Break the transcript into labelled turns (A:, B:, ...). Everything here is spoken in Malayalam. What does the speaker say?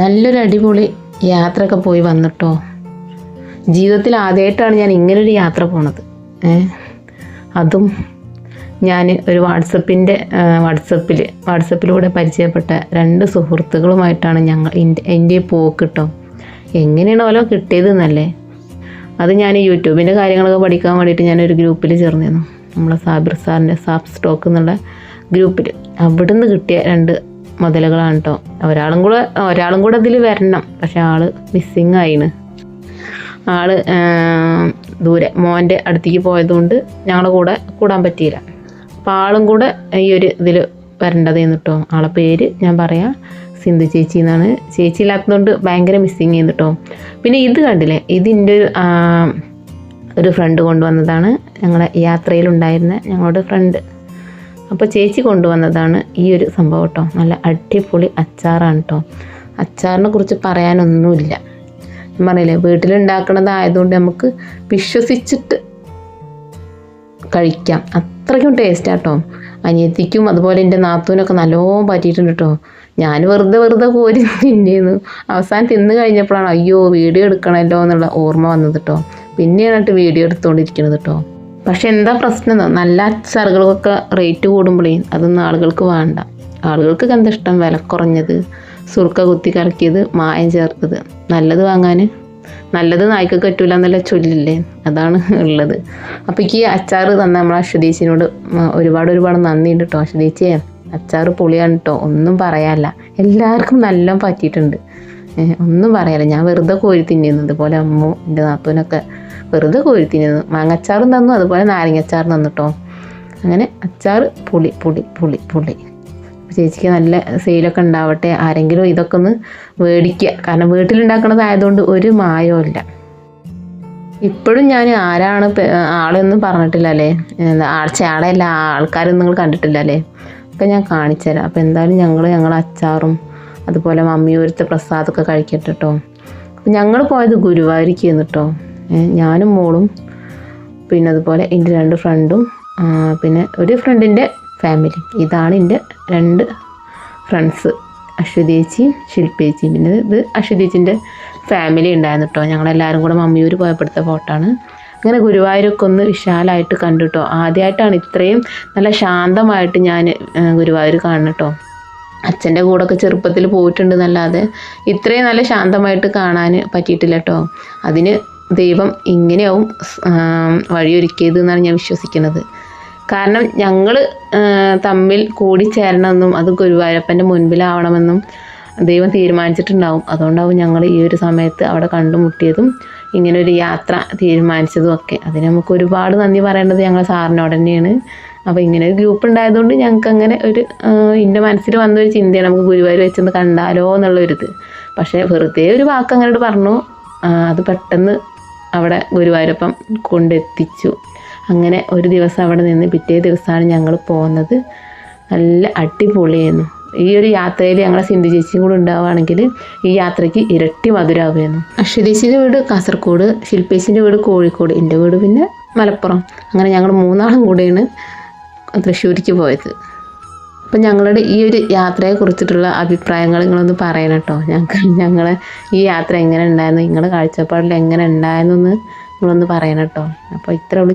A: നല്ലൊരു അടിപൊളി യാത്രയൊക്കെ പോയി വന്നിട്ടോ? ജീവിതത്തിൽ ആദ്യമായിട്ടാണ് ഞാൻ ഇങ്ങനൊരു യാത്ര പോണത്. അതും ഞാൻ ഒരു വാട്സപ്പിന്റെ വാട്സപ്പിൽ വാട്സപ്പിലൂടെ പരിചയപ്പെട്ട രണ്ട് സുഹൃത്തുക്കളുമായിട്ടാണ് ഞങ്ങൾ എന്റെ പോക്ക് കിട്ടും എങ്ങനെയാണ് ഓരോ കിട്ടിയത് എന്നല്ലേ അത് ഞാൻ യൂട്യൂബിന്റെ കാര്യങ്ങളൊക്കെ പഠിക്കാൻ വേണ്ടിയിട്ട് ഞാനൊരു ഗ്രൂപ്പിൽ ചേർന്നിരുന്നു. നമ്മളെ സാബിർ സാറിന്റെ സാബ് സ്റ്റോക്ക് എന്നുള്ള ഗ്രൂപ്പിൽ അവിടുന്ന് കിട്ടിയ രണ്ട് മുതലുകളാണ് കേട്ടോ ഒരാളും കൂടെ ഒരാളും കൂടെ അതിൽ വരണം. പക്ഷെ ആൾ മിസ്സിങ് ആയിന് ആൾ ദൂരെ മോന്റെ അടുത്തേക്ക് പോയതുകൊണ്ട് ഞങ്ങളുടെ കൂടെ കൂടാൻ പറ്റിയില്ല. അപ്പോൾ ആളും കൂടെ ഈ ഒരു ഇതിൽ വരേണ്ടതെന്ന് കേട്ടോ ആളെ പേര് ഞാൻ പറയാം സിന്ധു ചേച്ചി എന്നാണ്. ചേച്ചി ഇല്ലാത്തതുകൊണ്ട് ഭയങ്കര മിസ്സിങ് ചെയ്യുന്നു കേട്ടോ പിന്നെ ഇത് കണ്ടില്ലേ? ഇതിന്റെ ഒരു ഒരു ഫ്രണ്ട് കൊണ്ടുവന്നതാണ് ഞങ്ങളുടെ യാത്രയിലുണ്ടായിരുന്ന ഞങ്ങളുടെ ഫ്രണ്ട് അപ്പോൾ ചേച്ചി കൊണ്ടുവന്നതാണ് ഈ ഒരു സംഭവം കേട്ടോ. നല്ല അടിപൊളി അച്ചാറാണ് കേട്ടോ. അച്ചാറിനെ കുറിച്ച് പറയാനൊന്നുമില്ല. പറയില്ലേ വീട്ടിലുണ്ടാക്കണതായതുകൊണ്ട് നമുക്ക് വിശ്വസിച്ചിട്ട് കഴിക്കാം. അത്രയ്ക്കും ടേസ്റ്റാണ് കേട്ടോ. അനിയത്തിക്കും അതുപോലെ എന്റെ നാത്തൂനൊക്കെ നല്ലോണം പറ്റിയിട്ടുണ്ട് കേട്ടോ. ഞാൻ വെറുതെ വെറുതെ കോരി തിന്നിരുന്നു. അവസാനം തിന്നു കഴിഞ്ഞപ്പോഴാണ് അയ്യോ വീഡിയോ എടുക്കണമല്ലോ എന്നുള്ള ഓർമ്മ വന്നത് കേട്ടോ. പിന്നെയാണ് വീഡിയോ എടുത്തുകൊണ്ടിരിക്കുന്നത് കേട്ടോ. പക്ഷെ എന്താ പ്രശ്നം? നല്ല അച്ചാറുകൾക്കൊക്കെ റേറ്റ് കൂടുമ്പോഴേ അതൊന്നും ആളുകൾക്ക് വേണ്ട. ആളുകൾക്ക് എന്താ ഇഷ്ടം? വില കുറഞ്ഞത് സുർക്ക കുത്തി കലക്കിയത് മായം ചേർത്തത്. നല്ലത് വാങ്ങാൻ നല്ലത് നായ്ക്ക് പറ്റൂല എന്നുള്ള ചൊല്ലില്ലേ? അതാണ് ഉള്ളത്. അപ്പോൾ ഈ അച്ചാർ തന്ന നമ്മൾ അശ്വതീച്ചിനോട് ഒരുപാട് ഒരുപാട് നന്ദിയുണ്ട് കേട്ടോ അശ്വതീച്ചിയെ അച്ചാർ പൊളിയാണ് കേട്ടോ ഒന്നും പറയാല്ല. എല്ലാവർക്കും നല്ല പറ്റിയിട്ടുണ്ട്. ഒന്നും പറയാല്ല. ഞാൻ വെറുതെ കോരി തിന്നിരുന്നു. പോലെ അമ്മു എന്റെ നാത്തൂനൊക്കെ വെറുതെ കോരി തിന്നിരുന്നു മാങ്ങച്ചാറും തന്നു അതുപോലെ നാരങ്ങച്ചാറും തന്നു കേട്ടോ അങ്ങനെ അച്ചാർ പുളി പുളി പുളി പുളി. ചേച്ചിക്ക് നല്ല സെയിലൊക്കെ ഉണ്ടാവട്ടെ. ആരെങ്കിലും ഇതൊക്കെ ഒന്ന് മേടിക്കുക കാരണം വീട്ടിലുണ്ടാക്കണതായതുകൊണ്ട് ഒരു മായവും ഇല്ല. ഇപ്പോഴും ഞാൻ ആരാണ് ആളെന്നും പറഞ്ഞിട്ടില്ല അല്ലേ? എന്താ ആഴ്ച ആളെയല്ല ആൾക്കാരും നിങ്ങൾ കണ്ടിട്ടില്ല അല്ലേ? അപ്പം ഞാൻ കാണിച്ചു തരാം. അപ്പോൾ എന്തായാലും ഞങ്ങൾ ഞങ്ങളുടെ അച്ചാറും അതുപോലെ മമ്മിയൂരത്തെ പ്രസാദമൊക്കെ കഴിക്കട്ടെ കേട്ടോ അപ്പം ഞങ്ങൾ പോയത് ഗുരുവായൂരിക്ക് കേട്ടോ ഞാനും മോളും പിന്നെ അതുപോലെ എന്റെ രണ്ട് ഫ്രണ്ടും പിന്നെ ഒരു ഫ്രണ്ടിന്റെ ഫാമിലി ഇതാണ് എന്റെ രണ്ട് ഫ്രണ്ട്സ് അശ്വതേച്ചിയും ശില്പേച്ചിയും പിന്നെ ഇത് അശ്വതേച്ചിന്റെ ഫാമിലി ഉണ്ടായിരുന്നു കേട്ടോ ഞങ്ങളെല്ലാവരും കൂടെ മമ്മിയൂർ പോയപ്പെടുത്ത ഫോട്ടോ ആണ്. അങ്ങനെ ഗുരുവായൂരൊക്കെ ഒന്ന് വിശാലമായിട്ട് കണ്ടു കേട്ടോ ആദ്യമായിട്ടാണ് ഇത്രയും നല്ല ശാന്തമായിട്ട് ഞാൻ ഗുരുവായൂർ കാണുന്നത് കേട്ടോ അച്ഛന്റെ കൂടെ ഒക്കെ ചെറുപ്പത്തിൽ പോയിട്ടുണ്ട് എന്നല്ലാതെ ഇത്രയും നല്ല ശാന്തമായിട്ട് കാണാൻ പറ്റിയിട്ടില്ല കേട്ടോ അതിന് ദൈവം ഇങ്ങനെയാവും വഴിയൊരുക്കിയത് എന്നാണ് ഞാൻ വിശ്വസിക്കുന്നത്. കാരണം ഞങ്ങൾ തമ്മിൽ കൂടിച്ചേരണമെന്നും അത് ഗുരുവായൂരപ്പന്റെ മുൻപിലാവണമെന്നും ദൈവം തീരുമാനിച്ചിട്ടുണ്ടാവും. അതുകൊണ്ടാവും ഞങ്ങൾ ഈ ഒരു സമയത്ത് അവിടെ കണ്ടുമുട്ടിയതും ഇങ്ങനെ ഒരു യാത്ര തീരുമാനിച്ചതും ഒക്കെ. അതിന് നമുക്ക് ഒരുപാട് നന്ദി പറയേണ്ടത് ഞങ്ങൾ സാറിനോട് തന്നെയാണ്. അപ്പോൾ ഇങ്ങനെ ഒരു ഗ്രൂപ്പ് ഉണ്ടായതുകൊണ്ട് ഞങ്ങൾക്ക് അങ്ങനെ ഒരു എന്റെ മനസ്സിൽ വന്നൊരു ചിന്തയാണ് നമുക്ക് ഗുരുവായൂർ വെച്ചൊന്ന് കണ്ടാലോ എന്നുള്ളൊരിത്. പക്ഷേ വെറുതെ ഒരു വാക്ക് അങ്ങോട്ട് പറഞ്ഞു അത് പെട്ടെന്ന് അവിടെ ഗുരുവായൂരപ്പം കൊണ്ടെത്തിച്ചു. അങ്ങനെ ഒരു ദിവസം അവിടെ നിന്ന് പിറ്റേ ദിവസമാണ് ഞങ്ങൾ പോകുന്നത് നല്ല അടിപൊളിയായിരുന്നു. ഈ ഒരു യാത്രയിൽ ഞങ്ങളെ സിന്ധു ചേച്ചിയും കൂടെ ഉണ്ടാവുകയാണെങ്കിൽ ഈ യാത്രയ്ക്ക് ഇരട്ടി മധുരമാവുമായിരുന്നു. അക്ഷരേശിന്റെ വീട് കാസർഗോഡ് ശില്പേശിന്റെ വീട് കോഴിക്കോട് എന്റെ വീട് പിന്നെ മലപ്പുറം. അങ്ങനെ ഞങ്ങൾ മൂന്നാളും കൂടെയാണ് തൃശ്ശൂരിക്ക് പോയത്. അപ്പം ഞങ്ങളുടെ ഈ ഒരു യാത്രയെ കുറിച്ചിട്ടുള്ള അഭിപ്രായങ്ങൾ നിങ്ങളൊന്ന് പറയണം കേട്ടോ. ഞങ്ങൾക്ക് ഞങ്ങൾ ഈ യാത്ര എങ്ങനെ ഉണ്ടായിരുന്നു? നിങ്ങളുടെ കാഴ്ചപ്പാടിൽ എങ്ങനെ ഉണ്ടായിരുന്നു എന്ന് നിങ്ങളൊന്ന് പറയണം കേട്ടോ. അപ്പോൾ ഇത്ര ഉള്ളൂ